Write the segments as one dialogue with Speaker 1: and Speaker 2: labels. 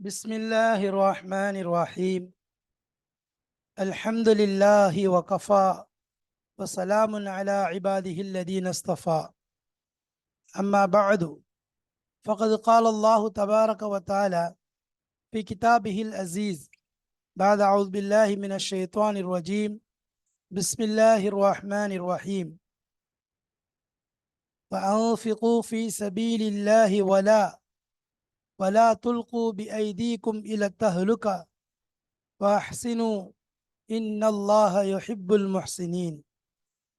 Speaker 1: بسم الله الرحمن الرحيم. الحمد لله وكفى وسلام على عباده الذين اصطفى. أما بعد فقد قال الله تبارك وتعالى في كتابه العزيز بعد أعوذ بالله من الشيطان الرجيم. بسم الله الرحمن الرحيم. وأنفقوا في سبيل الله ولا ولا تلقوا بأيديكم إلى التهلكة وأحسنوا إن الله يحب المحسنين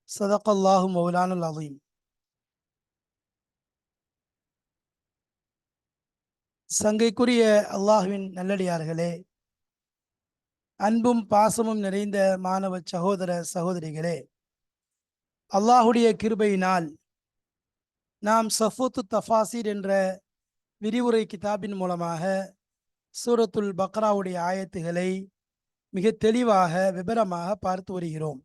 Speaker 1: صدق الله مولانا العظيم சங்கைக்குரிய அல்லாஹுவின் நல்லடியார்களே அன்பும் பாசமும் நிறைந்த மாணவ சகோதர சகோதரிகளே அல்லாஹுடைய கிருபையினால் நாம் சஃபூத்து தஃபாசீர் என்ற விரிவுரை கிதாபின் மூலமாக சூரத்துல் பக்ராவுடைய ஆயத்துகளை மிக தெளிவாக விபரமாக பார்த்து வருகிறோம்.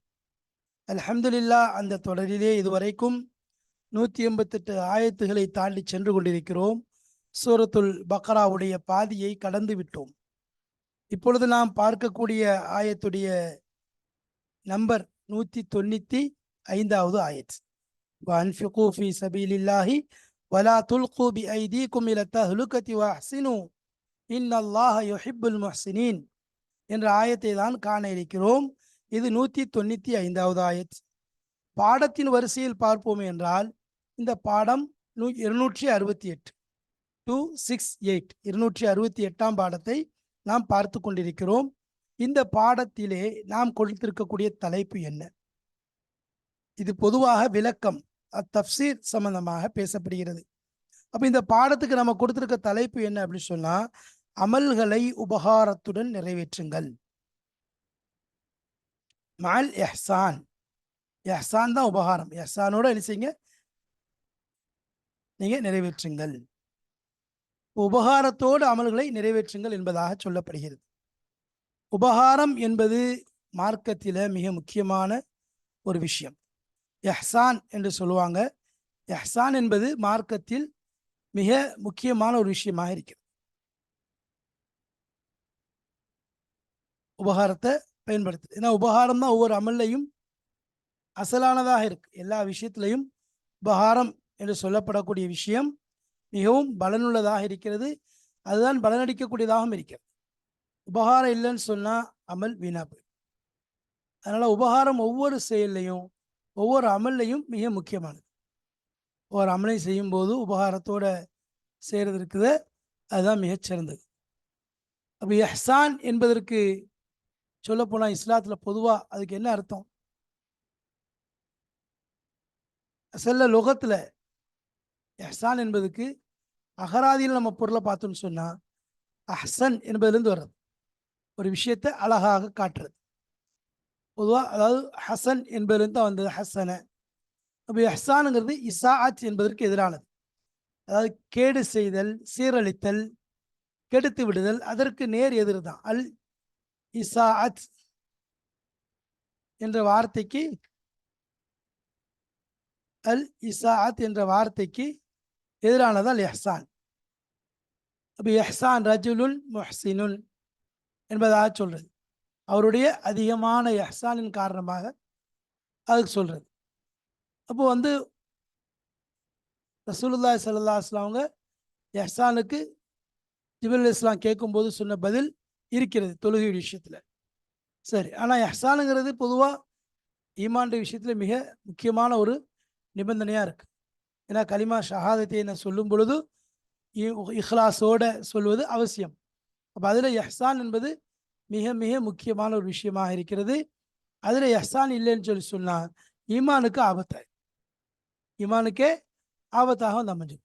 Speaker 1: அல்ஹம்துலில்லா அந்த தொடரிலே இதுவரைக்கும் நூற்றி எண்பத்தெட்டு ஆயத்துகளை தாண்டி சென்று கொண்டிருக்கிறோம். சூரத்துல் பக்ராவுடைய பாதியை கடந்து விட்டோம். இப்பொழுது நாம் பார்க்கக்கூடிய ஆயத்துடைய நம்பர் நூற்றி தொண்ணூற்றி ஐந்தாவது ஆயத். அன்ஃபிகூஃபி சபீலில்லாஹி வலா துல்கு பி ஐதீக்கும் இல தஹ்லுகத்தி வஹ்சினு இன்னல்லாஹ யுஹிப்புல் முஹ்சினின் என்ற ஆயத்தை தான் காண இருக்கிறோம். இது நூற்றி தொண்ணூற்றி ஐந்தாவது ஆயத். பாடத்தின் வரிசையில் பார்ப்போம் என்றால் இந்த பாடம் நூ இருநூற்றி அறுபத்தி எட்டு டூ சிக்ஸ் எயிட் இருநூற்றி அறுபத்தி எட்டாம் பாடத்தை நாம் பார்த்து கொண்டிருக்கிறோம். இந்த பாடத்திலே நாம் கொடுத்திருக்கக்கூடிய தலைப்பு என்ன? இது பொதுவாக விளக்கம். தப்சீர் சம்பந்தமாக பேசப்படுகிறது. அப்போ இந்த பாடத்துக்கு நம்ம கொடுத்திருக்க தலைப்பு என்ன அப்படின்னு சொன்னா அமல்களை உபகாரத்துடன் நிறைவேற்றுங்கள். மால் எஹ்சான். எஹ்சான் தான் உபகாரம். எஹ்சானோட என்ன செய்யுங்க? நீங்க நிறைவேற்றுங்கள். உபகாரத்தோடு அமல்களை நிறைவேற்றுங்கள் என்பதாக சொல்லப்படுகிறது. உபகாரம் என்பது மார்க்கத்தில் மிக முக்கியமான ஒரு விஷயம். எஹ்சான் என்று சொல்லுவாங்க. எஹ்சான் என்பது மார்க்கத்தில் மிக முக்கியமான ஒரு விஷயமாக இருக்கிறது. உபகாரத்தை பயன்படுத்துது. ஏன்னா உபகாரம் தான் ஒவ்வொரு அமல்லையும் அசலானதாக இருக்கு. எல்லா விஷயத்திலையும் உபகாரம் என்று சொல்லப்படக்கூடிய விஷயம் மிகவும் பலனுள்ளதாக இருக்கிறது. அதுதான் பலனடிக்கக்கூடியதாகவும் இருக்கிறது. உபகாரம் இல்லைன்னு சொன்னால் அமல் வீணா போயிடும். உபகாரம் ஒவ்வொரு செயல்லையும் ஒவ்வொரு அமல்லையும் மிக முக்கியமானது. ஒவ்வொரு அமலை செய்யும் போது உபகாரத்தோட செய்கிறது இருக்குது அதுதான் மிகச்சிறந்தது அப்போ எஹ்சான் என்பதற்கு சொல்லப்போனால் இஸ்லாத்தில் பொதுவாக அதுக்கு என்ன அர்த்தம்? செல்ல லோகத்தில் எஹ்சான் என்பதுக்கு அகராதியில் நம்ம பொருளை பார்த்தோம்னு சொன்னால் அஹ்சன் என்பதுலேருந்து வர்றது. ஒரு விஷயத்தை அழகாக காட்டுறது. பொதுவாக அதாவது ஹசன் என்பதிலிருந்து தான் வந்தது ஹசன. அப்போ ஹசானுங்கிறது இசாஅத் என்பதற்கு எதிரானது. அதாவது கேடு செய்தல் சீரழித்தல் கெடுத்து விடுதல் அதற்கு நேர் எதிர் தான். அல் இசாஅத் என்ற வார்த்தைக்கு அல் இசாஅத் என்ற வார்த்தைக்கு எதிரானதால் எஹ்சான் அப்போ எஹ்சான் ரஜுலுன் முஹ்சினுல் என்பதாக சொல்றது. அவருடைய அதிகமான எஹ்சானின் காரணமாக அதுக்கு சொல்கிறது அப்போ வந்து ரசூலுல்லாய் சல்லா அஸ்லாமங்க எஹ்சானுக்கு ஜிபுல் இஸ்லாம் கேட்கும்போது சொன்ன பதில் இருக்கிறது தொழுகை விஷயத்தில். சரி ஆனால் எஹ்சானுங்கிறது பொதுவாக ஈமாண்ட விஷயத்தில் மிக முக்கியமான ஒரு நிபந்தனையாக இருக்குது ஏன்னா கலிமா ஷஹாதத்தை என்ன சொல்லும் பொழுது இஹ்லாஸோட சொல்வது அவசியம். அப்போ அதில் எஹ்சான் என்பது மிக மிக முக்கியமான ஒரு விஷயமாக இருக்கிறது. அதில் எஹ்சான் இல்லைன்னு சொல்லி சொன்னால் ஈமானுக்கு ஆபத்தாய் ஈமானுக்கே ஆபத்தாக வந்து அமைஞ்சிடும்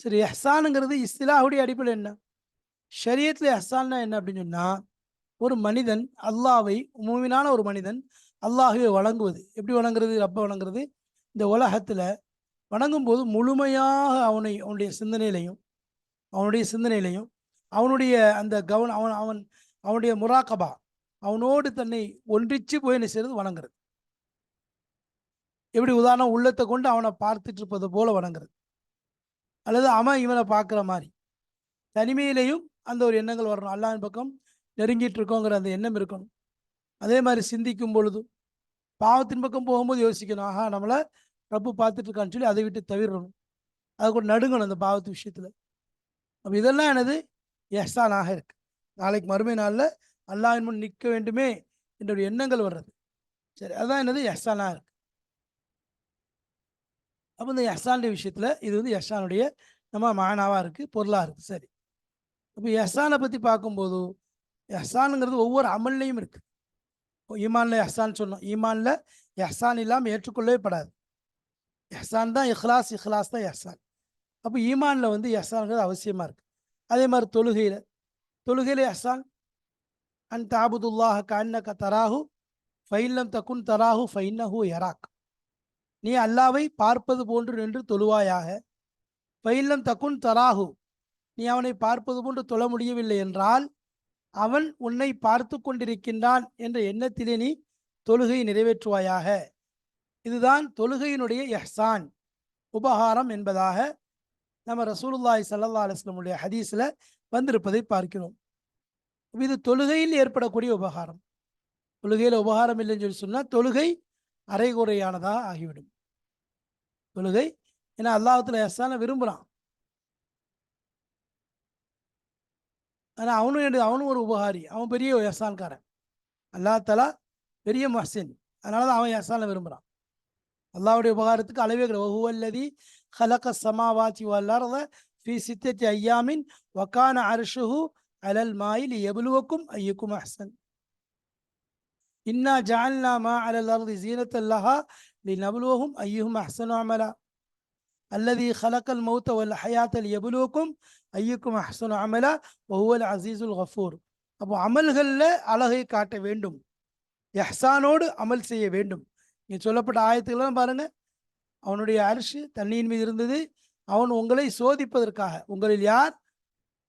Speaker 1: சரி எஹ்சானுங்கிறது இஸ்லாஹுடைய அடிப்படையில் என்ன? ஷரியத்தில் எஹ்சான்னா என்ன அப்படின்னு சொன்னால் ஒரு மனிதன் அல்லாவை மூமினான ஒரு மனிதன் அல்லாஹுவை வழங்குவது எப்படி வணங்குறது? ரப்ப வணங்குறது? இந்த உலகத்தில் வணங்கும்போது முழுமையாக அவனை அவனுடைய சிந்தனையிலையும் அவனுடைய சிந்தனையிலையும் அவனுடைய அந்த கவனம் அவன் அவன் அவனுடைய முராக்கபா அவனோடு தன்னை ஒன்றிச்சு போய் என்ன செய்யறது வணங்குறது. எப்படி உதாரணம் உள்ளத்தை கொண்டு அவனை பார்த்துட்டு இருப்பது போல வணங்குறது. அல்லது அவன் இவனை பார்க்குற மாதிரி. தனிமையிலையும் அந்த ஒரு எண்ணங்கள் வரணும். அல்லாஹ் பக்கம் நெருங்கிட்டு இருக்கோங்கிற அந்த எண்ணம் இருக்கணும். அதே மாதிரி சிந்திக்கும் பொழுது பாவத்தின் பக்கம் போகும்போது யோசிக்கணும். ஆஹா நம்மளை ரப்பு பார்த்துட்டு இருக்கான்னு சொல்லி அதை விட்டு தவிரணும். அது கூட நடுங்கணும் அந்த பாவத்து விஷயத்தில். அப்போ இதெல்லாம் எனது எஸ்தானாக இருக்குது நாளைக்கு மறுமை நாளில் அல்லாஹின் முன் நிற்க வேண்டுமே என்ற ஒரு எண்ணங்கள் வர்றது. சரி அதுதான் என்னது? எஹ்சானாக இருக்கு. அப்போ இந்த எஹ்சானுடைய விஷயத்தில் இது வந்து எஹ்சானுடைய நம்ம மானாவாக இருக்குது பொருளாக இருக்குது சரி. அப்போ எஹ்சானை பற்றி பார்க்கும்போது எஹ்சானுங்கிறது ஒவ்வொரு அமல்லையும் இருக்குது ஈமானில் ஈமான்ல எஹ்சான் சொன்னோம். ஈமானில் எஹ்சான் இல்லாமல் ஏற்றுக்கொள்ளவே படாது. எஹ்சான் தான் இஹ்லாஸ் இஹ்லாஸ் தான் எஹ்சான். அப்போ ஈமானில் வந்து எஹ்சான்ங்கிறது அவசியமாக இருக்குது அதே மாதிரி தொழுகையில் தொழுகையிலே அசான் அன் தாபுதுல்லாஹ க தராஹு ஃபைல்லம் தக்குன் தராஹு ஃபைன்னஹு யராக். நீ அல்லாவை பார்ப்பது போன்று நின்று தொழுவாயாக ஃபைல்லம் தக்குன் தராஹு நீ அவனை பார்ப்பது போன்று தொழ முடியவில்லை என்றால் அவன் உன்னை பார்த்து கொண்டிருக்கின்றான் என்ற எண்ணத்திலே நீ தொழுகை நிறைவேற்றுவாயாக. இதுதான் தொழுகையினுடைய எஹ்சான் உபகாரம் என்பதாக நம்ம ரசூலுல்லாய் சல்லா அலுவலமுடைய ஹதீஸில் ஹதீஸ்ல வந்திருப்பதை பார்க்கிறோம். இது தொழுகையில் ஏற்படக்கூடிய உபகாரம். தொழுகையில் உபகாரம் இல்லைன்னு சொல்லி சொன்னால் தொழுகை அரைகுறையானதாக ஆகிவிடும். தொழுகை ஏன்னா அல்லாஹத்துல எஸ்ஸான விரும்புகிறான் ஆனால் அவனும் அவனும் ஒரு உபகாரி அவன் பெரிய எஸ்ஸான்காரன் அல்லாஹலா பெரிய மசின் அதனால தான் அவன் எஸ்ஸான விரும்புகிறான் அல்லாவுடைய உபகாரத்துக்கு அளவே கிடையாது. ஒவ்வொல்லதி ஹலக்க சமாவாச்சி வல்லாரத ஃபி சித்தத்தி ஐயாமின் வக்கான அரஷுஹு அலல் மாயில் எவ்வளவுக்கும் ஐயுக்கும் அஹசன் இன்னா ஜால்னா மா அலல் அர்தி ஜீனத்தல்லஹா லி நபுலுவஹும் ஐயுஹும் அஹசனு அமலா அல்லதி ஹலக்கல் மௌத்த வல் ஹயாத்தல் எவ்வளவுக்கும் ஐயுக்கும் அஹசனு அமலா ஒவ்வொல் அசீசுல் ஹஃபூர் அப்போ அமல்களில் அழகை காட்ட வேண்டும். எஹ்சானோடு அமல் செய்ய வேண்டும். இங்கே சொல்லப்பட்ட ஆயத்துக்கெல்லாம் பாருங்கள் அவனுடைய அரிசி தண்ணியின் மீது இருந்தது. அவன் உங்களை சோதிப்பதற்காக உங்களில் யார்?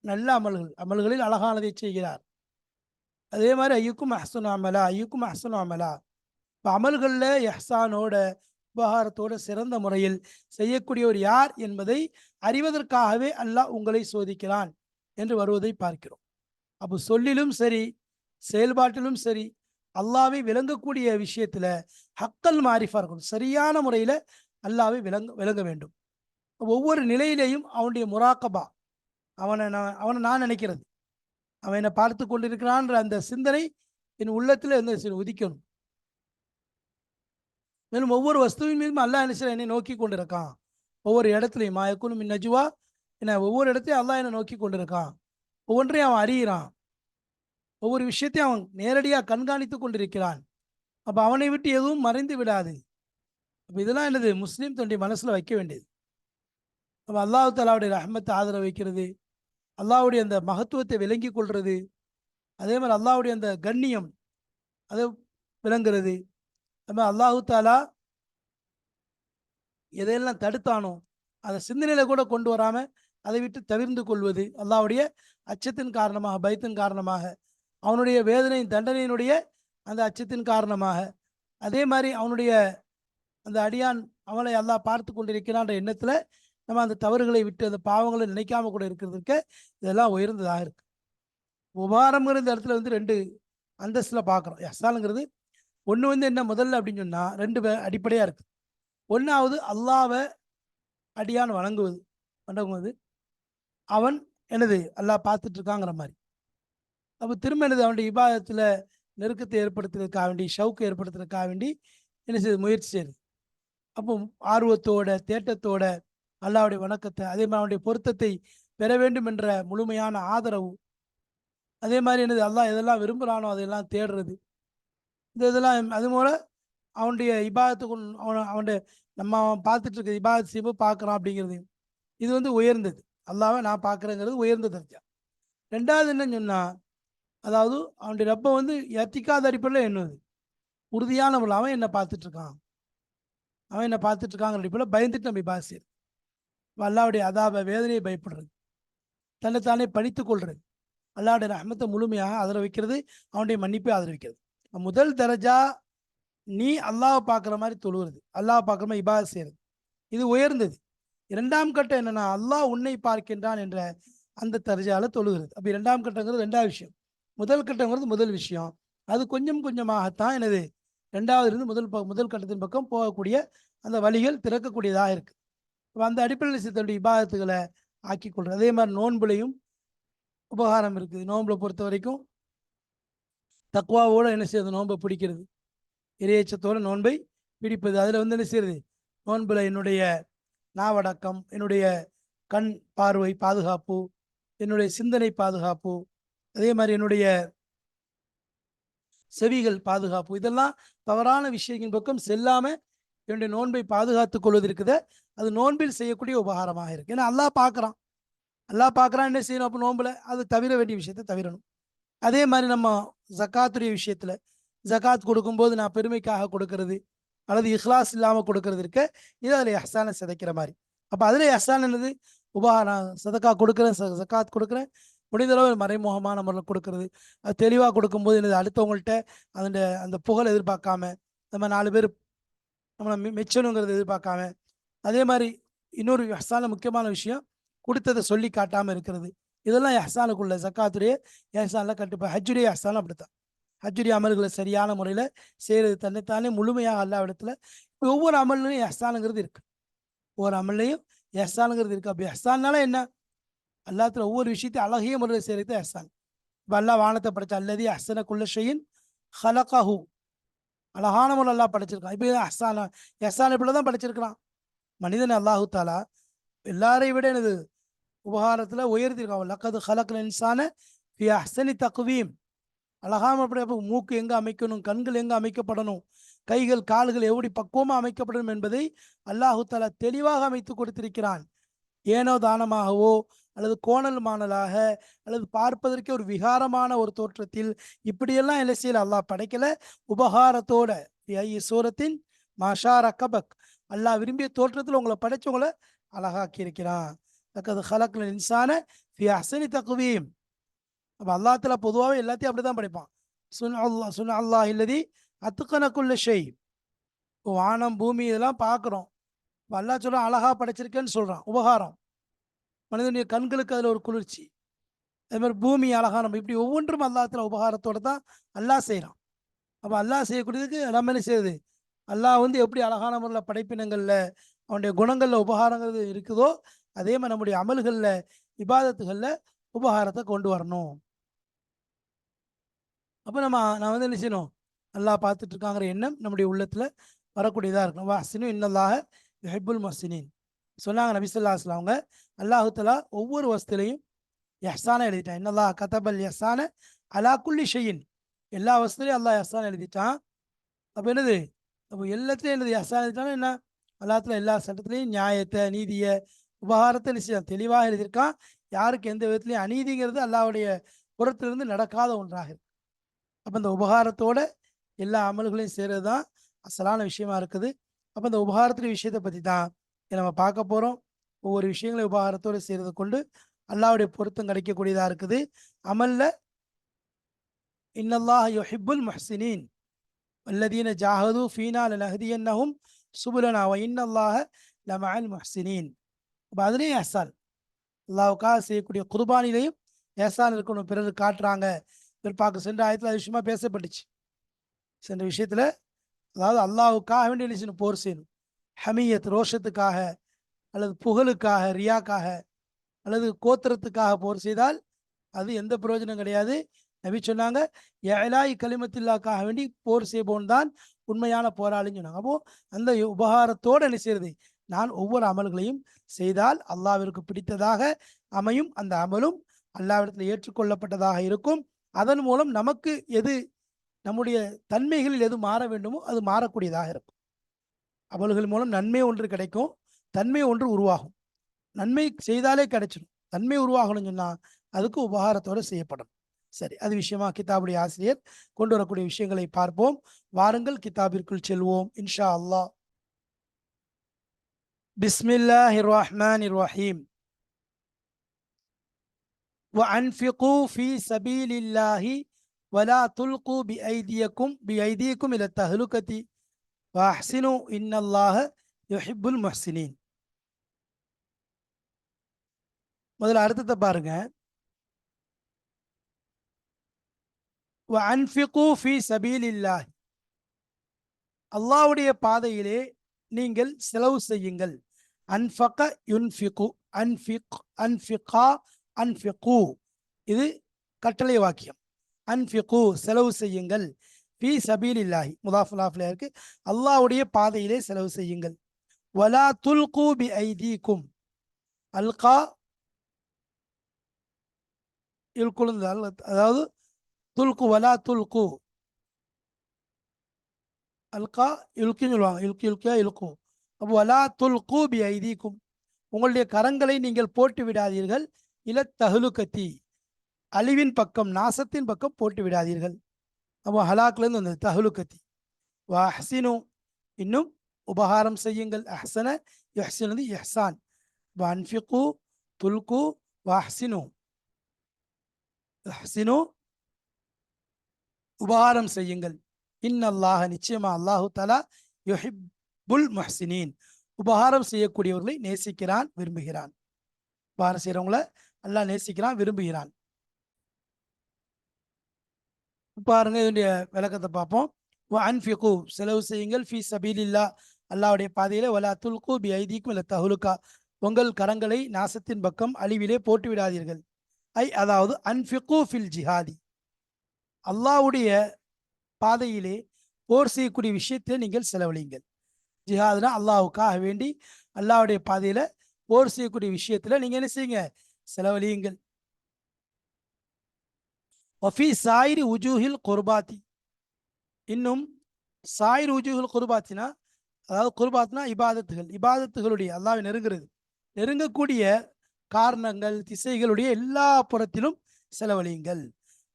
Speaker 1: நல்ல அமல்கள் அமல்களில் அழகானதை செய்கிறார். அதே மாதிரி ஐயுக்கும் அஹ்சனு அமலா ஐயுக்கும் அஹ்சனு அமலா. இப்போ அமல்களில் எஹ்சானோட உபகாரத்தோட சிறந்த முறையில் செய்யக்கூடியவர் யார் என்பதை அறிவதற்காகவே அல்லாஹ் உங்களை சோதிக்கிறான் என்று வருவதை பார்க்கிறோம். அப்போ சொல்லிலும் சரி செயல்பாட்டிலும் சரி அல்லாவை விளங்கக்கூடிய விஷயத்தில் ஹக்கல் மாரிஃபாக இருக்கணும் சரியான முறையில் அல்லாவை விளங்க விளங்க வேண்டும். ஒவ்வொரு நிலையிலேயும் அவனுடைய முராக்கபா அவனை நான் அவனை நான் நினைக்கிறது. அவன் என்னை பார்த்து கொண்டிருக்கிறான்ற அந்த சிந்தனை என் உள்ளத்தில் என்ன உதிக்கணும். மேலும் ஒவ்வொரு வஸ்துவின் மீதும் அல்லாஹ் என்ன என்னை நோக்கி கொண்டிருக்கான். ஒவ்வொரு இடத்துலையும்? மாயக்குனும் மின் நஜுவா? என்ன ஒவ்வொரு இடத்தையும் அல்லா என்னை நோக்கி கொண்டிருக்கான். ஒவ்வொன்றையும் அவன் அறிகிறான். ஒவ்வொரு விஷயத்தையும் அவன் நேரடியாக கண்காணித்து கொண்டிருக்கிறான். அப்போ அவனை விட்டு எதுவும் மறைந்து விடாது. அப்போ இதெல்லாம் என்னது? முஸ்லீம் தன்னுடைய மனசில் வைக்க வேண்டியது. நம்ம அல்லாஹு தாலாவுடைய ரஹமத்தை ஆதரவு வைக்கிறது அல்லாஹ்வுடைய அந்த மகத்துவத்தை விளங்கி கொள்வது அதே மாதிரி அல்லாவுடைய அந்த கண்ணியம் அதை விளங்குறது. நம்ம அல்லாஹு தாலா எதையெல்லாம் தடுத்தானோ அதை சிந்தனையில் கூட கொண்டு வராமல் அதை விட்டு தவிர்ந்து கொள்வது அல்லாவுடைய அச்சத்தின் காரணமாக பயத்தின் காரணமாக அவனுடைய வேதனையின் தண்டனையினுடைய அந்த அச்சத்தின் காரணமாக. அதே மாதிரி அவனுடைய அந்த அடியான் அவனை எல்லாம் பார்த்து கொண்டிருக்கிறான்ற எண்ணத்தில் நம்ம அந்த தவறுகளை விட்டு அந்த பாவங்களை நினைக்காம கூட இருக்கிறதுக்கு இதெல்லாம் உயர்ந்ததாக இருக்கு. உபாரம்ங்கிற இந்த இடத்துல வந்து ரெண்டு அந்தஸ்தில் பார்க்குறோம். எஸ்ஸாலுங்கிறது ஒன்று வந்து என்ன முதல்ல அப்படின்னு சொன்னால் ரெண்டு அடிப்படையாக இருக்குது ஒன்றாவது அல்லாவை அடியான் வணங்குவது. வணங்குவது அவன் எனது அல்லாஹ் பார்த்துட்டு இருக்காங்கிற மாதிரி. அப்போ திரும்ப எனது அவனுடைய விவாதத்தில் நெருக்கத்தை ஏற்படுத்துறதுக்காக வேண்டி ஷவுக்கு ஏற்படுத்துறதுக்காக வேண்டி என்ன செய்யுது முயற்சி செய்யுது அப்போ ஆர்வத்தோட தேட்டத்தோட அல்லாவுடைய வணக்கத்தை அதே மாதிரி அவனுடைய பொருத்தத்தை பெற வேண்டும் என்ற முழுமையான ஆதரவு. அதே மாதிரி என்னது? அல்லாஹ் எதெல்லாம் விரும்புகிறானோ அதையெல்லாம் தேடுறது. இந்த இதெல்லாம் அது மூல அவனுடைய இபாதத்துக்கு அவன் அவனுடைய நம்ம அவன் பார்த்துட்டு இருக்க இபாதத் செய்யும்போது பார்க்குறான் அப்படிங்கிறது. இது வந்து உயர்ந்தது. அல்லாவை நான் பார்க்குறேங்கிறது உயர்ந்த தர்ஜா. ரெண்டாவது என்னன்னு சொன்னால் அதாவது அவனுடைய ரப்ப வந்து எத்திக்காத அடிப்படையில் என்னது? உறுதியானவள் அவன் என்னை பார்த்துட்ருக்கான் அவன் என்ன பார்த்துட்ருக்காங்கிற அடிப்படையில் பயந்துட்டு நம்ம இபாதத் செய்யறது. அல்லாவுடைய அதாப வேதனையை பயப்படுறது. தன்னைத்தானே பணித்துக் கொள்றது. அல்லாவுடைய ரஹமத்தை முழுமையாக ஆதரவிக்கிறது வைக்கிறது அவனுடைய மன்னிப்பை ஆதரவிக்கிறது முதல் தரஜா நீ அல்லாவை பார்க்குற மாதிரி தொழுகிறது. அல்லாஹ் பார்க்குற மாதிரி இபாதத் செய்கிறது. இது உயர்ந்தது. இரண்டாம் கட்டம் என்னன்னா அல்லாஹ் உன்னை பார்க்கின்றான் என்ற அந்த தர்ஜால தொழுகிறது. அப்போ இரண்டாம் கட்டங்கிறது ரெண்டாவது விஷயம். முதல் கட்டங்கிறது முதல் விஷயம். அது கொஞ்சம் கொஞ்சமாகத்தான் எனது ரெண்டாவது இருந்து முதல் முதல் கட்டத்தின் பக்கம் போகக்கூடிய அந்த வழிகள் திறக்கக்கூடியதாக இருக்கு. அந்த அடிப்படையில் சித்தருடைய இபாதத்துகளை ஆக்கி கொள்றது அதே மாதிரி நோன்புலையும் உபகாரம் இருக்குது. நோன்பை பொறுத்த வரைக்கும் தக்குவாவோடு என்ன செய்யுது? நோன்பை பிடிக்கிறது. இறையச்சத்தோட நோன்பை பிடிப்பது. அதில் வந்து என்ன செய்யுது? நோன்புல என்னுடைய நாவடக்கம் என்னுடைய கண் பார்வை பாதுகாப்பு என்னுடைய சிந்தனை பாதுகாப்பு அதே மாதிரி என்னுடைய செவிகள் பாதுகாப்பு. இதெல்லாம் தவறான விஷயத்தின் பக்கம் செல்லாமல் என்னுடைய நோன்பை பாதுகாத்துக் கொள்வது இருக்குது அது நோன்பில் செய்யக்கூடிய உபகாரமாக இருக்கு. ஏன்னா அல்லா பார்க்குறான் அல்லா பார்க்குறான் என்ன செய்யணும்? அப்போ நோன்பில் அது தவிர வேண்டிய விஷயத்தை தவிரணும். அதே மாதிரி நம்ம ஜக்காத்துடைய விஷயத்தில் ஜக்காத் கொடுக்கும்போது நான் பெருமைக்காக கொடுக்கறது அல்லது இஹ்லாஸ் இல்லாமல் கொடுக்கறது இருக்க. இது அதில் எஹ்சானை சிதைக்கிற மாதிரி. அப்போ அதில் எஹ்சான் என்னது? உபகாரம் சதக்கா கொடுக்குறேன் ச- ஜக்காத் கொடுக்குறேன். முடிந்தளவு மறைமுகமான முறையில் கொடுக்கறது. அது தெளிவாக கொடுக்கும்போது என்னது? அடுத்தவங்கள்ட்ட அந்த அந்த புகழ் எதிர்பார்க்காம நம்ம நாலு பேர் நம்மளை மெ- மெச்சணுங்கிறத எதிர்பார்க்காம. அதே மாதிரி இன்னொரு எஹ்சான முக்கியமான விஷயம் கொடுத்ததை சொல்லி காட்டாமல் இருக்கிறது. இதெல்லாம் ஹசானுக்குள்ள ஜக்காத்துடைய ஹசானில் கட்டுப்பா ஹஜ்ஜுடைய எஹ்சான் அப்படித்தான். ஹஜ்ஜுடைய அமல்களை சரியான முறையில் செய்கிறது தன்னைத்தானே முழுமையாக அல்லா இடத்துல ஒவ்வொரு அமல்லையும் ஹசானுங்கிறது இருக்கு. ஒவ்வொரு அமல்லையும் ஹசானுங்கிறது இருக்கு. அப்போ ஹசான்னால என்ன? அல்லாத்துல ஒவ்வொரு விஷயத்தையும் அழகிய முறையில் செய்கிறது ஹசான் இப்போ அல்லா வானத்தை படைச்ச அல்லது ஹசனக்குள்ள ஷையின் ஹலகஹூ அழகான முறை அல்லாஹ் படைச்சிருக்கான். இப்போ அஹ்சான எஹ்சான் இப்படி தான் படைச்சிருக்கிறான். மனிதன் அல்லாஹு தாலா எல்லாரையும் விட எனது உபகாரத்தில் உயர்த்திருக்கான். லக்கது ஹலக்கல் இன்சான ஃபி அஹ்சனி தக்வீம். அழகாம அப்படி அப்போ மூக்கு எங்கே அமைக்கணும் கண்கள் எங்கே அமைக்கப்படணும் கைகள் கால்கள் எப்படி பக்குவமாக அமைக்கப்படணும் என்பதை அல்லாஹு தாலா தெளிவாக அமைத்து கொடுத்திருக்கிறான். ஏனோ தானமாகவோ அல்லது கோணல் மாணலாக அல்லது பார்ப்பதற்கே ஒரு விகாரமான ஒரு தோற்றத்தில் இப்படியெல்லாம் இலசியில் அல்லாஹ் படைக்கல. உபகாரத்தோட ஐ சூரத்தின் மாஷா கபக். அல்லாஹ் விரும்பிய தோற்றத்தில் உங்களை படைச்சவங்களை அழகாக்கி இருக்கிறான் தக்கது ஹலக்ல இன்சான ஃபி அசனி தக்வீம். அப்போ அல்லாத்துல பொதுவாகவே எல்லாத்தையும் அப்படிதான் படைப்பான். சுன் அல்லா சுன் அல்லாஹ் இல்லதி அத்துக்கனக்குள்ள ஷெய் வானம் பூமி இதெல்லாம் பார்க்குறோம். இப்போ அல்லா சொல்கிறான் அழகா படைச்சிருக்கேன்னு சொல்கிறான் உபகாரம். மனிதனுடைய கண்களுக்கு அதில் ஒரு குளிர்ச்சி. அதே மாதிரி பூமி அழகா நம்ம இப்படி ஒவ்வொன்றும் அல்லாத்துல உபகாரத்தோடு தான் அல்லாஹ் செய்கிறான் அப்போ அல்லாஹ் செய்யக்கூடியதுக்கு நம்ம என்ன செய்யுது? அல்லாஹ் வந்து எப்படி அழகான முறையில் படைப்பினங்களில் அவனுடைய குணங்களில் உபகாரங்கிறது இருக்குதோ அதே மாதிரி நம்முடைய அமல்களில் இபாதத்துகளில் உபகாரத்தை கொண்டு வரணும். அப்போ நம்ம நான் வந்து என்ன செய்யணும்? அல்லாஹ் பார்த்துட்டு இருக்காங்கிற எண்ணம் நம்முடைய உள்ளத்தில் வரக்கூடியதாக இருக்கணும். வாசினும் இன்னல்லாக ஹெபுல் மசினின் சொன்னாங்க நபிசுல்லாஸ்ல அவங்க அல்லாஹுத்தலா ஒவ்வொரு வசதிலையும் எஹ்சான எழுதிட்டான். என்னல்லா கதபல் எஹ்சான அலா குல்லி ஷெயின். எல்லா வசதிலையும் அல்லாஹ் எஹ்சான் எழுதிட்டான். அப்போ என்னது? அப்போ எல்லாத்துலையும் என்னது? எஹ்சான் எழுதிட்டாலும் என்ன? அல்லாத்துல எல்லா சட்டத்துலையும் நியாயத்தை நீதியை உபகாரத்தை நிச்சயம் தெளிவாக எழுதியிருக்கான். யாருக்கு எந்த விதத்துலையும் அநீதிங்கிறது அல்லாவுடைய புறத்திலிருந்து நடக்காத ஒன்றாக இருக்கு. அப்போ இந்த உபகாரத்தோட எல்லா அமல்களையும் செய்கிறது தான் அசலான விஷயமா இருக்குது. அப்போ இந்த உபகாரத்துடைய விஷயத்தை பற்றி தான் இதை நம்ம பார்க்க போகிறோம் ஒவ்வொரு விஷயங்களை உபகாரத்தோடு செய்கிறது கொண்டு அல்லாவுடைய பொருத்தம் கிடைக்கக்கூடியதாக இருக்குது. அமல்ல இன்னல்லாஹ் யொஹிபுல் முஹ்சினீன். வல்லதீன ஜாஹது ஃபீனா லனஹதியன்னஹும் சுபுலனா வ இன்னல்லாஹ லமல் முஹ்சினீன். இப்போ அதுலேயும் ஏசால். அல்லாவுக்காக செய்யக்கூடிய குர்பானிலையும் ஏசால் இருக்கணும். பிறர் காட்டுறாங்க. பிற்பாக்கு சென்ற ஆயத்தில் அது விஷயமா பேசப்பட்டுச்சு. சென்ற விஷயத்தில் அதாவது அல்லாவுக்காக வேண்டிய போர் செய்யணும். ஹமியத் ரோஷத்துக்காக அல்லது புகழுக்காக ரியாக்காக அல்லது கோத்திரத்துக்காக போர் செய்தால் அது எந்த பிரயோஜனம் கிடையாது. நபி சொன்னாங்க ஏலாய் கலிமத்தில்லாக்காக வேண்டி போர் செய்வோன் தான் உண்மையான போராளின்னு சொன்னாங்க. அப்போது அந்த உபகாரத்தோடு என்ன செய்யறது நான் ஒவ்வொரு அமல்களையும் செய்தால் அல்லாவிற்கு பிடித்ததாக அமையும். அந்த அமலும் அல்லாவிடத்தில் ஏற்றுக்கொள்ளப்பட்டதாக இருக்கும். அதன் மூலம் நமக்கு எது நம்முடைய தன்மைகளில் எது மாற வேண்டுமோ அது மாறக்கூடியதாக இருக்கும். அமல்கள் மூலம் நன்மை ஒன்று கிடைக்கும் தன்மை ஒன்று உருவாகும் நன்மை செய்தாலே கிடைச்சிடும் தன்மை உருவாகணும்னு சொன்னா அதுக்கு உபகாரத்தோடு செய்யப்படும் சரி அது விஷயமா கிதாபுடைய ஆசிரியர் கொண்டு வரக்கூடிய விஷயங்களை பார்ப்போம் வாருங்கள் கிதாபிற்குள் செல்வோம் இன்ஷா அல்லாஹ் பிஸ்மில்லாஹிர் ரஹ்மானிர் ரஹீம் وأنفقوا في سبيل الله ولا تلقوا بأيديكم بأيديكم إلى التهلكة வாஹ்சினு இன்னல்லாக யொஹிபுல் மொஹ்சினின் முதல்ல அர்த்தத்தை பாருங்க அன்ஃபிகு ஃபி சபீல் இல்லாஹ் அல்லாவுடைய பாதையிலே நீங்கள் செலவு செய்யுங்கள். அன்ஃபக யுன்ஃபிகு அன்ஃபிக் அன்ஃபிகா அன்ஃபிகு. இது கட்டளை வாக்கியம் அன்ஃபிகு செலவு செய்யுங்கள். ஃபி சபீலில்லாஹி. முதாஃபுலாஃபில் இருக்கு. அல்லாவுடைய பாதையிலே செலவு செய்யுங்கள். வலா துல்கு பி ஐதீக்கும். அல்கா இல்குழுந்து அதாவது துல்கு வலா துல்கு. அல்கா இல்கின்னு சொல்லுவாங்க. இழுக்கு இழுக்கியா இழுக்கும் அப்போ வலா துல்கு பி ஐதீக்கும். உங்களுடைய கரங்களை நீங்கள் போட்டு விடாதீர்கள். இல தகுலுக்கத்தி அழிவின் பக்கம் நாசத்தின் பக்கம் போட்டு விடாதீர்கள். அப்போ ஹலாக்லேருந்து வந்தது தகுலுக்கத்தி வா ஹசினு இன்னும் உபகாரம் செய்யுங்கள் அஹ்சன யஹ்சினது வா வன்ஃபிகு துல்கு வஹ்சினு அஹ்சினு உபகாரம் செய்யுங்கள் இன்னல்லாஹ நிச்சயமா அல்லாஹு தலா யுஹிப்புல் முஹ்சினீன் உபகாரம் செய்யக்கூடியவர்களை நேசிக்கிறான் விரும்புகிறான் உபகாரம் செய்கிறவங்கள அல்லாஹ் நேசிக்கிறான் விரும்புகிறான் பாருங்க இதனுடைய விளக்கத்தை பார்ப்போம். அன்ஃபிகு செலவு செய்யுங்கள் ஃபி சபீலில்லா அல்லாவுடைய பாதையில வலா துல்கு பி ஐதீக்கும் இல்லை தகுலுக்கா உங்கள் கரங்களை நாசத்தின் பக்கம் அழிவிலே போட்டு விடாதீர்கள் ஐ அதாவது அன்ஃபிகு ஃபில் ஜிஹாதி அல்லாவுடைய பாதையிலே போர் செய்யக்கூடிய விஷயத்தில் நீங்கள் செலவழியுங்கள். ஜிஹாதுனா அல்லாவுக்காக வேண்டி அல்லாவுடைய பாதையில போர் செய்யக்கூடிய விஷயத்தில் நீங்கள் என்ன செய்யுங்க? செலவழியுங்கள். ஒஃபி சாயிரி உஜூஹில் குர்பாத்தி இன்னும் சாயிர் உஜூஹில் குர்பாத்தினா அதாவது குர்பாத்னா இபாதத்துகள். இபாதத்துகளுடைய அல்லாவை நெருங்குறது. நெருங்கக்கூடிய காரணங்கள் திசைகளுடைய எல்லா புறத்திலும் செலவழியுங்கள்.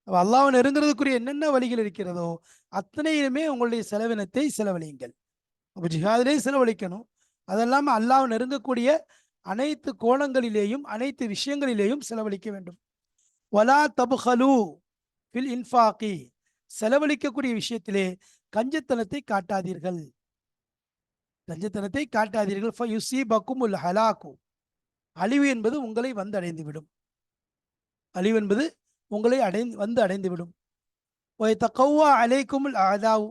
Speaker 1: அல்லாவை நெருங்குறதுக்குரிய என்னென்ன வழிகள் இருக்கிறதோ அத்தனையுமே உங்களுடைய செலவினத்தை செலவழியுங்கள். அப்போ ஜிஹாதிலே செலவழிக்கணும். அதெல்லாம் அல்லாவை நெருங்கக்கூடிய அனைத்து கோணங்களிலேயும் அனைத்து விஷயங்களிலேயும் செலவழிக்க வேண்டும். வலா தபுஹலு. ஃபில் இன்ஃபாக்கி செலவழிக்கக்கூடிய விஷயத்திலே கஞ்சத்தனத்தை காட்டாதீர்கள். கஞ்சத்தனத்தை காட்டாதீர்கள். ஃபயுசீபக்கும் உல் ஹலாக்கு அழிவு என்பது உங்களை வந்து அடைந்துவிடும் அழிவு என்பது உங்களை அடைந்து வந்து அடைந்துவிடும். தக்கவ்வா அலைக்கும் அதாவு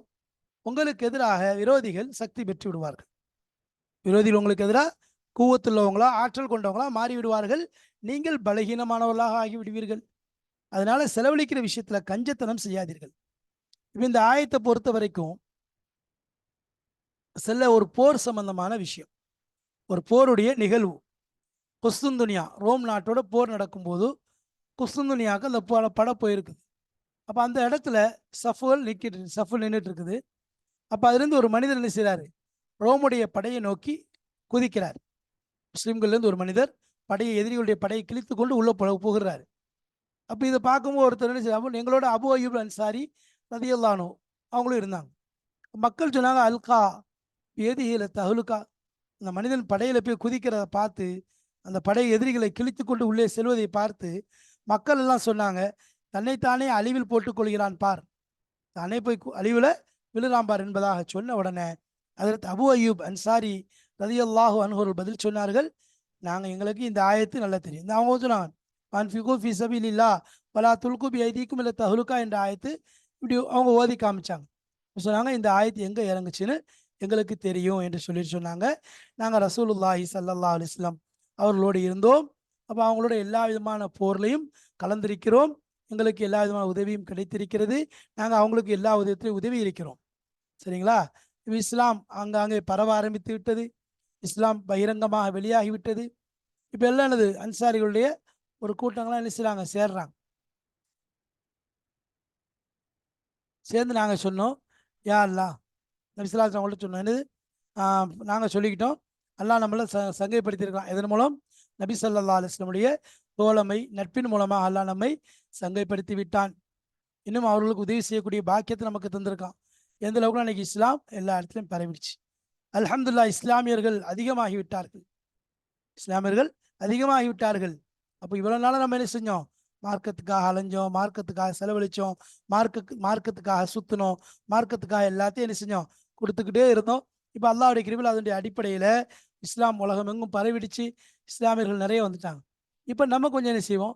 Speaker 1: உங்களுக்கு எதிராக விரோதிகள் சக்தி பெற்று விடுவார்கள். விரோதிகள் உங்களுக்கு எதிராக கூவத்துள்ளவங்களா ஆற்றல் கொண்டவங்களா மாறிவிடுவார்கள். நீங்கள் பலகீனமானவர்களாக ஆகிவிடுவீர்கள். அதனால செலவழிக்கிற விஷயத்துல கஞ்சத்தனம் செய்யாதீர்கள். இப்போ இந்த ஆயத்தை பொறுத்த வரைக்கும் செல்ல ஒரு போர் சம்பந்தமான விஷயம். ஒரு போருடைய நிகழ்வு. குஸ்துந்துனியா ரோம் நாட்டோட போர் நடக்கும்போது குஸ்துந்துனியாவுக்கு அந்த போல படம் போயிருக்குது. அப்போ அந்த இடத்துல சஃபுகள் நிற்கிட்டு சஃபுல் நின்றுட்டு இருக்குது. அப்போ அதுலேருந்து ஒரு மனிதர் என்ன செய்கிறாரு ரோமுடைய படையை நோக்கி குதிக்கிறார். முஸ்லீம்கள்லேருந்து ஒரு மனிதர் படையை எதிரிகளுடைய படையை கிழித்து கொண்டு உள்ளே போக போகிறாரு. அப்போ இதை பார்க்கும்போது ஒருத்தர் என்ன செய்யறாங்க எங்களோட அபு அயூப் அன்சாரி ரதியல்லானோ அவங்களும் இருந்தாங்க. மக்கள் சொன்னாங்க அல்கா ஏதியில தகுலுக்கா அந்த மனிதன் படையில போய் குதிக்கிறத பார்த்து அந்த படை எதிரிகளை கிழித்து கொண்டு உள்ளே செல்வதை பார்த்து மக்கள் எல்லாம் சொன்னாங்க தன்னைத்தானே அழிவில் போட்டுக் கொள்கிறான் பார். தானே போய் அழிவுல விழுறான் பார் என்பதாக சொன்ன உடனே அதற்கு அபு அயூப் அன்சாரி ரதியல்லாஹு அன்ஹோர் பதில் சொன்னார்கள் நாங்கள் எங்களுக்கு இந்த ஆயத்து நல்லா தெரியும். இந்த அவங்க சொன்னாங்க அன்ஃபிகு ஃபி சபீலில்லா வலா துல்கு பி ஐதீக்கும் இல்லை தஹுலுக்கா என்ற ஆயத்து இப்படி அவங்க ஓதி காமிச்சாங்க. சொன்னாங்க இந்த ஆயத்து எங்கே இறங்குச்சுன்னு எங்களுக்கு தெரியும் என்று சொல்லிட்டு சொன்னாங்க. நாங்கள் ரசூலுல்லாஹி சல்லல்லா அலிஸ்லாம் அவர்களோடு இருந்தோம். அப்போ அவங்களோட எல்லா விதமான போர்லையும் கலந்திருக்கிறோம். எங்களுக்கு எல்லா விதமான உதவியும் கிடைத்திருக்கிறது. நாங்கள் அவங்களுக்கு எல்லா உதவித்திலையும் உதவி இருக்கிறோம். சரிங்களா? இஸ்லாம் ஆங்காங்கே பரவ ஆரம்பித்து விட்டது. இஸ்லாம் பகிரங்கமாக வெளியாகிவிட்டது இப்போ எல்லாம் என்னது? அன்சாரிகளுடைய ஒரு கூட்டங்கள்லாம் என்ன செய்றாங்க? சேர்றாங்க. சேர்ந்து நாங்கள் சொன்னோம் யா அல்லா நபிசுல்லாஸ் அவங்கள்ட்ட சொன்னோம். என்னது? நாங்கள் சொல்லிக்கிட்டோம். அல்லாஹ் நம்மளை ச சங்கைப்படுத்தியிருக்கலாம். இதன் மூலம் நபி சல்லா அலிஸ்லமுடைய தோழமை நட்பின் மூலமாக அல்லாஹ் நம்மை சங்கைப்படுத்தி விட்டான். இன்னும் அவர்களுக்கு உதவி செய்யக்கூடிய பாக்கியத்தை நமக்கு தந்திருக்கான். எந்த அளவுக்கு அன்னைக்கு இஸ்லாம் எல்லா இடத்துலையும் பரவிடுச்சு. அலமதுல்லா இஸ்லாமியர்கள் அதிகமாகி விட்டார்கள் இஸ்லாமியர்கள் அதிகமாகி விட்டார்கள் அப்போ இவ்வளோ நாளாக நம்ம என்ன செஞ்சோம்? மார்க்கத்துக்காக அலைஞ்சோம் மார்க்கத்துக்காக செலவழித்தோம் மார்க்கு மார்க்கத்துக்காக சுற்றினோம் மார்க்கத்துக்காக எல்லாத்தையும் என்ன செஞ்சோம்? கொடுத்துக்கிட்டே இருந்தோம். இப்போ அல்லாவுடைய கிருவில் அதனுடைய அடிப்படையில் இஸ்லாம் உலகம் எங்கும் பரவிடுச்சு. இஸ்லாமியர்கள் நிறைய வந்துட்டாங்க. இப்போ நம்ம கொஞ்சம் என்ன செய்வோம்?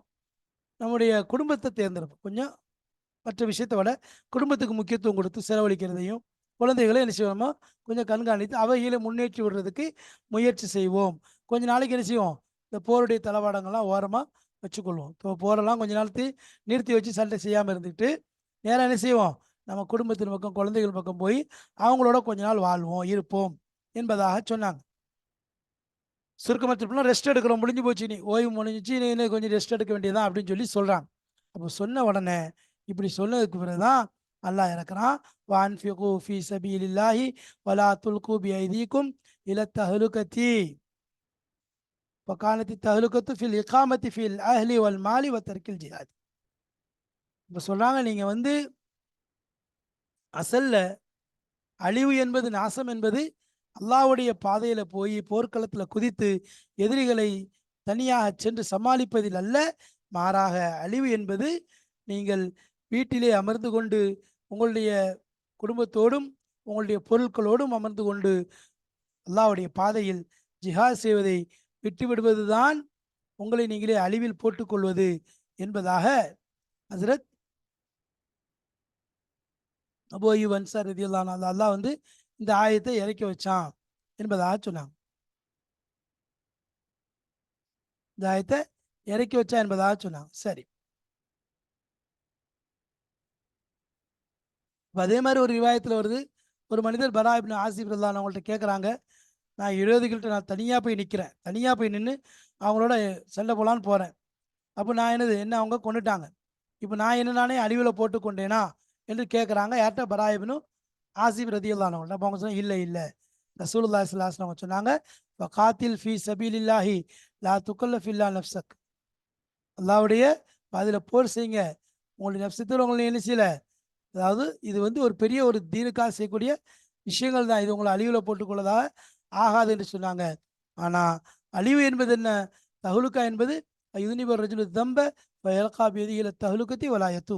Speaker 1: நம்முடைய குடும்பத்தை தேர்ந்தெடுப்போம். கொஞ்சம் மற்ற விஷயத்தை விட குடும்பத்துக்கு முக்கியத்துவம் கொடுத்து செலவழிக்கிறதையும் குழந்தைகளை என்ன செய்வோமோ கொஞ்சம் கண்காணித்து அவைகளை முன்னேற்றி விடுறதுக்கு முயற்சி செய்வோம். கொஞ்ச நாளைக்கு என்ன செய்வோம்? இந்த போருடைய தளவாடங்கள்லாம் ஓரமாக வச்சுக்கொள்வோம். இப்போ போரெல்லாம் கொஞ்ச நாளுக்கு நிறுத்தி வச்சு சண்டை செய்யாமல் இருந்துக்கிட்டு நேராக என்ன செய்வோம்? நம்ம குடும்பத்தின் பக்கம் குழந்தைகள் பக்கம் போய் அவங்களோட கொஞ்ச நாள் வாழ்வோம் இருப்போம் என்பதாக சொன்னாங்க. சுருக்கமாக ரெஸ்ட் எடுக்கிறோம் முடிஞ்சு போச்சு நீ ஓய்வு முடிஞ்சிச்சு நீ இன்னும் கொஞ்சம் ரெஸ்ட் எடுக்க வேண்டியதான் அப்படின்னு சொல்லி சொல்கிறாங்க அப்போ சொன்ன உடனே இப்படி சொன்னதுக்கு பிறகு தான் அல்லாஹ் இறக்குறான். வான்ஃபி கூஃபி சபீல் சபீலில்லாஹி வலா துல்கு பி ஐதீக்கும் இல وكانت التهلكة في الإقامة في الأهل والمال وترك الجهاد. வ ஜிஹாத் இப்போ சொல்கிறாங்க நீங்கள் வந்து அசல்ல அழிவு என்பது நாசம் என்பது அல்லாவுடைய பாதையில் போய் போர்க்களத்துல குதித்து எதிரிகளை தனியாக சென்று சமாளிப்பதில் அல்ல மாறாக அழிவு என்பது நீங்கள் வீட்டிலே அமர்ந்து கொண்டு உங்களுடைய குடும்பத்தோடும் உங்களுடைய பொருட்களோடும் அமர்ந்து கொண்டு அல்லாவுடைய பாதையில் ஜிஹாஸ் செய்வதை விட்டுவிடுவதுதான் உங்களை நீங்களே அழிவில் போட்டுக்கொள்வது என்பதாக ஹசரத் அபோயு வன்சார் அன்சார் ரதியல்லாஹு அல்லாஹ் வந்து இந்த ஆயத்தை இறக்கி வச்சான் என்பதாக சொன்னாங்க. இந்த ஆயத்தை இறக்கி வச்சா என்பதாக சொன்னாங்க. சரி. அதே மாதிரி ஒரு விவாயத்தில் வருது. ஒரு மனிதர் பரா இப்னு ஆசிப் ரல்லான் அவங்கள்ட்ட கேட்குறாங்க நான் எழுபதுகிட்ட நான் தனியாக போய் நிற்கிறேன் தனியாக போய் நின்று அவங்களோட சண்டை போகலான்னு போகிறேன் அப்போ நான் என்னது என்ன அவங்க கொண்டுட்டாங்க? இப்போ நான் என்ன நானே அழிவில் போட்டு கொண்டேனா என்று கேட்குறாங்க யார்கிட்ட? பராயபினும் ஆசிப் ரதியுல்லானவங்க அப்போ அவங்க சொன்னால் இல்லை இல்லை. ரசூலுல்லா சல்லாஸ் அவங்க சொன்னாங்க இப்போ காத்தில் ஃபி சபீல் இல்லாஹி லா துக்கல்ல ஃபில்லா நப்சக் அல்லாவுடைய அதில் போர் செய்யுங்க. உங்களுடைய நப்சத்தில் உங்களை நினைச்சில அதாவது இது வந்து ஒரு பெரிய ஒரு தீனுக்காக செய்யக்கூடிய விஷயங்கள் தான். இது உங்களை அழிவில் போட்டுக்கொள்ளதாக ஆகாது என்று சொன்னாங்க. ஆனால் அழிவு என்பது என்ன? தகுலுக்கா என்பது யுனிபர் ரஜுலு தம்ப இலக்காபியதியில் பியதியில தகுலுக்கத்தி வலாயத்து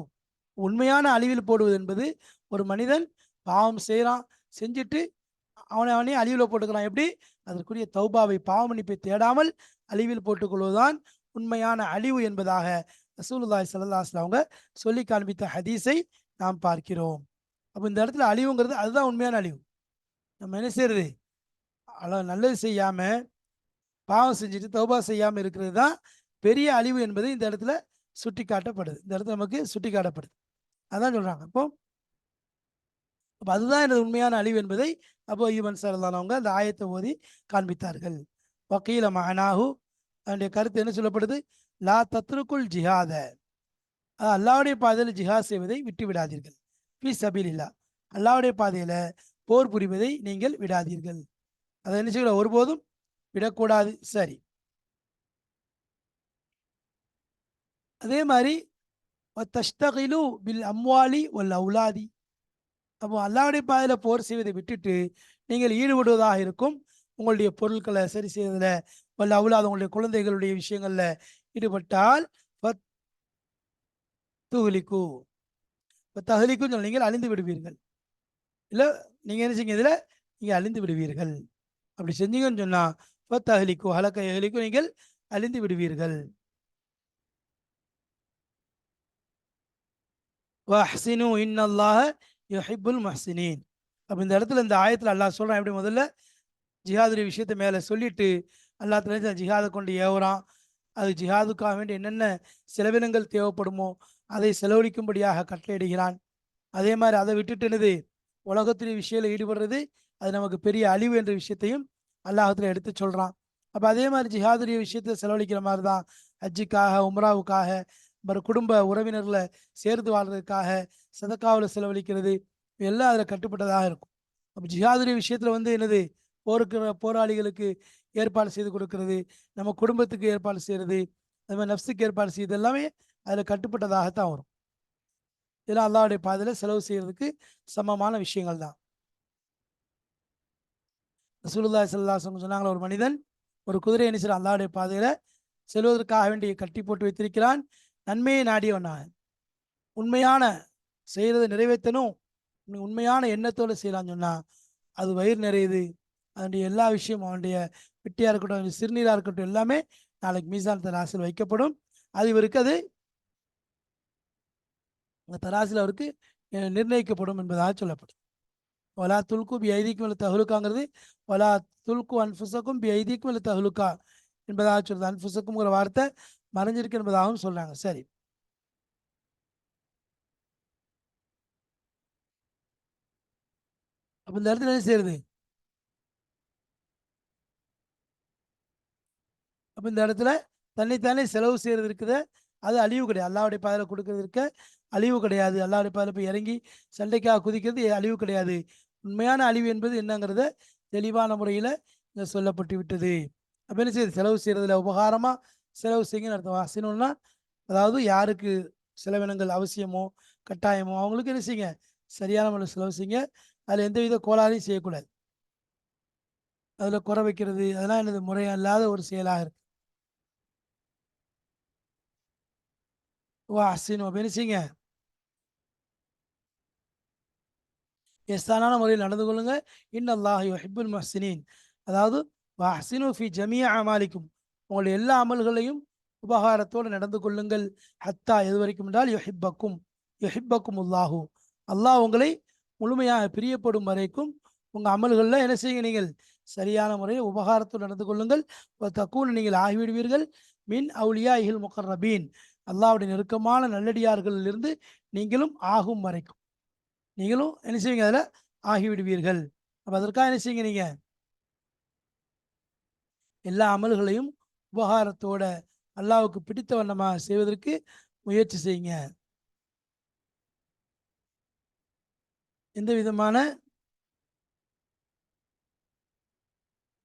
Speaker 1: உண்மையான அழிவில் போடுவது என்பது ஒரு மனிதன் பாவம் செய்கிறான் செஞ்சுட்டு அவனை அவனே அழிவில் போட்டுக்கிறான். எப்படி? அதற்குரிய தௌபாவை பாவமன்னிப்பை தேடாமல் அழிவில் போட்டுக்கொள்வதுதான் உண்மையான அழிவு என்பதாக ரசூலுல்லாய் சல்லாஸ்ல அவங்க சொல்லி காண்பித்த ஹதீஸை நாம் பார்க்கிறோம். அப்போ இந்த இடத்துல அழிவுங்கிறது அதுதான் உண்மையான அழிவு. நம்ம என்ன செய்யறது அளவு நல்லது செய்யாம பாவம் செஞ்சுட்டு தௌபா செய்யாமல் இருக்கிறது தான் பெரிய அழிவு என்பது இந்த இடத்துல சுட்டி காட்டப்படுது இந்த இடத்துல நமக்கு சுட்டி காட்டப்படுது அதான் சொல்றாங்க. அப்போ அப்போ அதுதான் எனது உண்மையான அழிவு என்பதை அப்போ ஈவன் அவங்க அந்த ஆயத்தை ஓதி காண்பித்தார்கள். வக்கீல மகனாகு அதனுடைய கருத்து என்ன சொல்லப்படுது? லா தத்ருக்குள் ஜிஹாத. அல்லாவுடைய பாதையில் ஜிஹாத் செய்வதை விட்டு விடாதீர்கள். பி சபீல் இல்லா அல்லாவுடைய பாதையில் போர் புரிவதை நீங்கள் விடாதீர்கள். அதை என்ன ஒருபோதும் விடக்கூடாது. சரி. அதே மாதிரி தஷ்தகிலு பில் அம்வாலி ஒல் அவுலாதி. அப்போ அல்லாவுடைய பாதையில் போர் செய்வதை விட்டுட்டு நீங்கள் ஈடுபடுவதாக இருக்கும். உங்களுடைய பொருட்களை சரி செய்வதில் வல்ல அவுலாத உங்களுடைய குழந்தைகளுடைய விஷயங்கள்ல ஈடுபட்டால் துகுலிக்கு இப்போ தகுலிக்குன்னு சொல்ல நீங்கள் அழிந்து விடுவீர்கள். இல்லை நீங்கள் என்ன செய்யுங்க இதில் நீங்கள் அழிந்து விடுவீர்கள். அப்படி செஞ்சீங்கன்னு சொன்னால் இப்போ தகுலிக்கும் ஹலக்க எகலிக்கும் நீங்கள் அழிந்து விடுவீர்கள். வஹ்சினு இன்னல்லாஹ யுஹிப்புல் முஹ்சினீன். அப்போ இந்த இடத்துல இந்த ஆயத்தில் அல்லாஹ் சொல்கிறான் எப்படி முதல்ல? ஜிஹாதுடைய விஷயத்தை மேலே சொல்லிட்டு அல்லா தலா ஜிஹாதை கொண்டு ஏவுறான். அது ஜிஹாதுக்காக வேண்டி என்னென்ன செலவினங்கள் தேவைப்படுமோ அதை செலவழிக்கும்படியாக கட்டளையிடுகிறான். அதே மாதிரி அதை விட்டுட்டு என்னது? உலகத்துடைய விஷயத்தில் ஈடுபடுறது அது நமக்கு பெரிய அழிவு என்ற விஷயத்தையும் அல்லாஹத்தில் எடுத்து சொல்கிறான் அப்போ அதே மாதிரி ஜிஹாதுடைய விஷயத்தில் செலவழிக்கிற மாதிரி தான் ஹஜ்ஜிக்காக உம்ராவுக்காக அப்புறம் குடும்ப உறவினர்களை சேர்ந்து வாழ்றதுக்காக சதக்காவில் செலவழிக்கிறது எல்லாம் அதில் கட்டுப்பட்டதாக இருக்கும். அப்போ ஜிஹாதுடைய விஷயத்தில் வந்து என்னது? போருக்கிற போராளிகளுக்கு ஏற்பாடு செய்து கொடுக்கறது நம்ம குடும்பத்துக்கு ஏற்பாடு செய்கிறது அது மாதிரி நப்சுக்கு ஏற்பாடு செய்யுது எல்லாமே அதில் கட்டுப்பட்டதாகத்தான் வரும். இதெல்லாம் அல்லாவுடைய பாதையில் செலவு செய்கிறதுக்கு சமமான விஷயங்கள் தான் ரசூலுல்லா சல்லாஹ் சொன்னாங்களா ஒரு மனிதன் ஒரு குதிரை அணிசர் அல்லாவுடைய பாதையில் செல்வதற்காக வேண்டிய கட்டி போட்டு வைத்திருக்கிறான். நன்மையை நாடியவனான் உண்மையான செய்கிறத நிறைவேற்றணும். உண்மையான எண்ணத்தோடு செய்யலான்னு சொன்னால் அது வயிறு நிறையுது. அதனுடைய எல்லா விஷயமும் அவனுடைய வெட்டியாக இருக்கட்டும் சிறுநீராக இருக்கட்டும் எல்லாமே நாளைக்கு மீசான் தராசில் வைக்கப்படும். அது இவருக்கு அது அந்த தராசில் அவருக்கு நிர்ணயிக்கப்படும் என்பதாக சொல்லப்படும். ஒலா துல்கு பி ஐதிக்கும் இல்லை தகுலுக்காங்கிறது ஒலா துல்கு அன்புசக்கும் பி ஐதிக்கும் இல்லை தகுலுக்கா என்பதாக சொல்றது அன்புசக்கும்ங்கிற வார்த்தை மறைஞ்சிருக்கு என்பதாகவும் சொல்றாங்க சரி அப்போ இந்த இடத்துல என்ன செய்யறது அப்போ இந்த இடத்துல தன்னைத்தானே செலவு செய்யறது இருக்குது அது அழிவு கிடையாது அல்லாவுடைய பாதையில் கொடுக்கறது இருக்க அழிவு கிடையாது அல்லாவுடைய பாதையில் போய் இறங்கி சண்டைக்காக குதிக்கிறது அழிவு கிடையாது உண்மையான அழிவு என்பது என்னங்கிறத தெளிவான முறையில் இங்கே சொல்லப்பட்டு விட்டது. அப்போ என்ன செய்யுது? செலவு செய்கிறதுல உபகாரமாக செலவு செய்யுங்கன்னு அர்த்தம். வாசினோம்னா அதாவது யாருக்கு செலவினங்கள் அவசியமோ கட்டாயமோ அவங்களுக்கு என்ன செய்யுங்க? சரியான முறையில் செலவு செய்யுங்க. அதில் எந்தவித கோளாறையும் செய்யக்கூடாது. அதில் குறை வைக்கிறது அதெல்லாம் எனது முறையாக இல்லாத ஒரு செயலாக இருக்கு. வா அசின் அப்படின்னு செய்யுங்க? எஸ்தானான முறையில் நடந்து கொள்ளுங்க. இன்னல்லாஹ் ஹிபுல் மஹ்சினின். அதாவது வஹ்சினு ஃபி ஜமியா அமாலிக்கும். உங்களுடைய எல்லா அமல்களையும் உபகாரத்தோடு நடந்து கொள்ளுங்கள். ஹத்தா எது வரைக்கும் என்றால் யொஹிப்பக்கும். யொஹிப்பக்கும் உல்லாஹூ அல்லாஹ் உங்களை முழுமையாக பிரியப்படும் வரைக்கும் உங்கள் அமல்களில் என்ன செய்யுங்க நீங்கள்? சரியான முறையில் உபகாரத்தோடு நடந்து கொள்ளுங்கள். தக்கூன் நீங்கள் ஆகிவிடுவீர்கள். மின் அவுலியா இஹில் முகர்ரபீன். அல்லாவுடைய நெருக்கமான நல்லடியார்களிலிருந்து நீங்களும் ஆகும் வரைக்கும். நீங்களும் என்ன செய்வீங்க? அதில் ஆகிவிடுவீர்கள். அப்போ அதற்காக என்ன செய்யுங்க நீங்கள் எல்லா அமல்களையும் உபகாரத்தோட அல்லாவுக்கு பிடித்த வண்ணமாக செய்வதற்கு முயற்சி செய்யுங்க. எந்த விதமான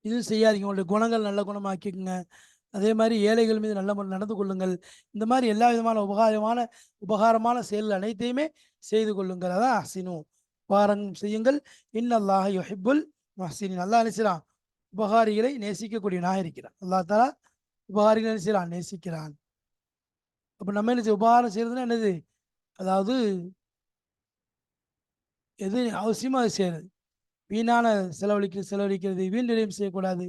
Speaker 1: இதுவும் செய்யாதீங்க. உங்களுடைய குணங்கள் நல்ல குணமாக்கிக்கோங்க. அதே மாதிரி ஏழைகள் மீது நல்ல முறை நடந்து கொள்ளுங்கள். இந்த மாதிரி எல்லா விதமான உபகாரமான உபகாரமான செயல் அனைத்தையுமே செய்து கொள்ளுங்கள் அதான் அசினு. உபகாரம் செய்யுங்கள். இன்னல்லாஹ் யொஹிபுல் மஹசினின். நல்லா நினைச்சிறான் உபகாரிகளை நேசிக்கக்கூடியவனாக இருக்கிறான். அல்லா தாலா உபகாரிகளை நினைச்சிறான் நேசிக்கிறான். அப்போ நம்ம என்ன உபகாரம் செய்யறதுன்னா என்னது? அதாவது எது அவசியமாக அது செய்யறது வீணான செலவழிக்கிறது செலவழிக்கிறது வீண் நிலையம் செய்யக்கூடாது.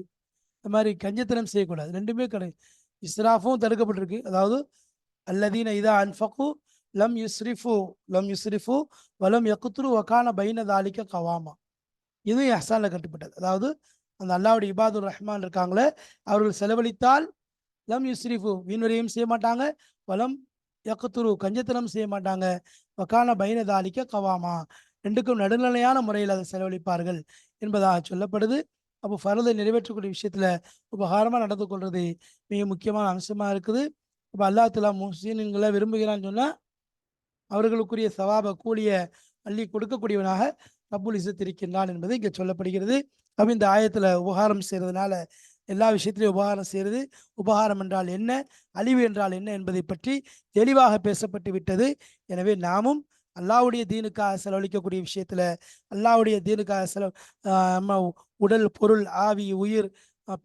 Speaker 1: இந்த மாதிரி கஞ்சத்தனம் செய்யக்கூடாது. ரெண்டுமே கிடையாது இஸ்ராஃபும் தடுக்கப்பட்டிருக்கு. அதாவது அல்லதீன இதா அன்ஃபகு லம் யுஸ்ரிஃபு லம் யுஸ்ரிஃபு வலம் யக்குத்ரு வக்கான பைன தாலிக்க கவாமா இதுவும் ஹசானில் கட்டுப்பட்டது. அதாவது அந்த அல்லாவுடைய இபாதுர் ரஹ்மான் இருக்காங்களே அவர்கள் செலவழித்தால் லம் யுஸ்ரிஃபு வீண்வரையும் செய்ய மாட்டாங்க. வலம் யக்குத்துரு கஞ்சத்தனம் செய்ய மாட்டாங்க. வக்கான பைன தாலிக்க கவாமா ரெண்டுக்கும் நடுநிலையான முறையில் அதை செலவழிப்பார்கள் என்பதாக சொல்லப்படுது. அப்போ ஃபரதை நிறைவேற்றக்கூடிய விஷயத்தில் உபகாரமாக நடந்து கொள்வது மிக முக்கியமான அம்சமாக இருக்குது. இப்போ அல்லா தலா முஸ்லீம்களை விரும்புகிறான்னு சொன்னால் அவர்களுக்குரிய சவாப கூலிய அள்ளி கொடுக்கக்கூடியவனாக ரபுல் இசத்திருக்கின்றான் என்பது இங்கே சொல்லப்படுகிறது. அப்போ இந்த ஆயத்துல உபகாரம் செய்யறதுனால எல்லா விஷயத்திலையும் உபகாரம் செய்கிறது உபகாரம் என்றால் என்ன? அழிவு என்றால் என்ன என்பதை பற்றி தெளிவாக பேசப்பட்டு விட்டது. எனவே நாமும் அல்லாவுடைய தீனுக்காக செலவழிக்கக்கூடிய விஷயத்துல அல்லாவுடைய தீனுக்காக செலவு நம்ம உடல் பொருள் ஆவி உயிர்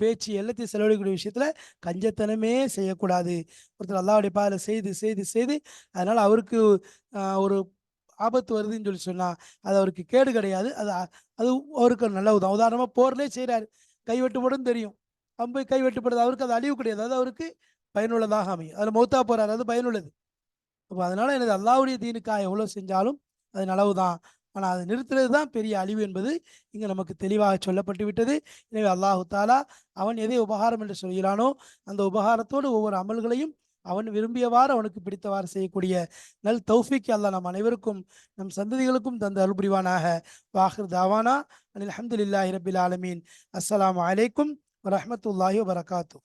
Speaker 1: பேச்சு எல்லாத்தையும் செலவழிக்கக்கூடிய விஷயத்துல கஞ்சத்தனமே செய்யக்கூடாது. ஒருத்தர் அல்லாவுடைய பாதையில் செய்து செய்து செய்து அதனால அவருக்கு ஒரு ஆபத்து வருதுன்னு சொல்லி சொன்னா அது அவருக்கு கேடு கிடையாது. அது அது அவருக்கு நல்ல உதவும் உதாரணமா போர்லேயே செய்கிறாரு கைவெட்டுப்படும் தெரியும். அம்பை கைவெட்டுப்படுது அவருக்கு அது அழிவு கிடையாது. அது அவருக்கு பயனுள்ளதாக அமையும். அதில் மௌத்தா போறாரு. அது பயனுள்ளது. அப்போ அதனால எனது அல்லாவுடைய தீனுக்காக எவ்வளோ செஞ்சாலும் அது நலவு தான் ஆனால் அதை நிறுத்துறது தான் பெரிய அழிவு என்பது இங்கே நமக்கு தெளிவாக சொல்லப்பட்டு விட்டது. எனவே அல்லாஹு தாலா அவன் எதை உபகாரம் என்று சொல்கிறானோ அந்த உபகாரத்தோடு ஒவ்வொரு அமல்களையும் அவன் விரும்பியவாறு அவனுக்கு பிடித்தவாறு செய்யக்கூடிய நல் தௌஃபிக் அல்லா நம் அனைவருக்கும் நம் சந்ததிகளுக்கும் தந்த அருள்புரிவானாக. வாஹர் தாவானா அனில் அஹமதுல்லாஹி ரபில் ஆலமீன். அஸ்லாம் வலைக்கும் வரமத்துல்லாஹி வரகாத்தூ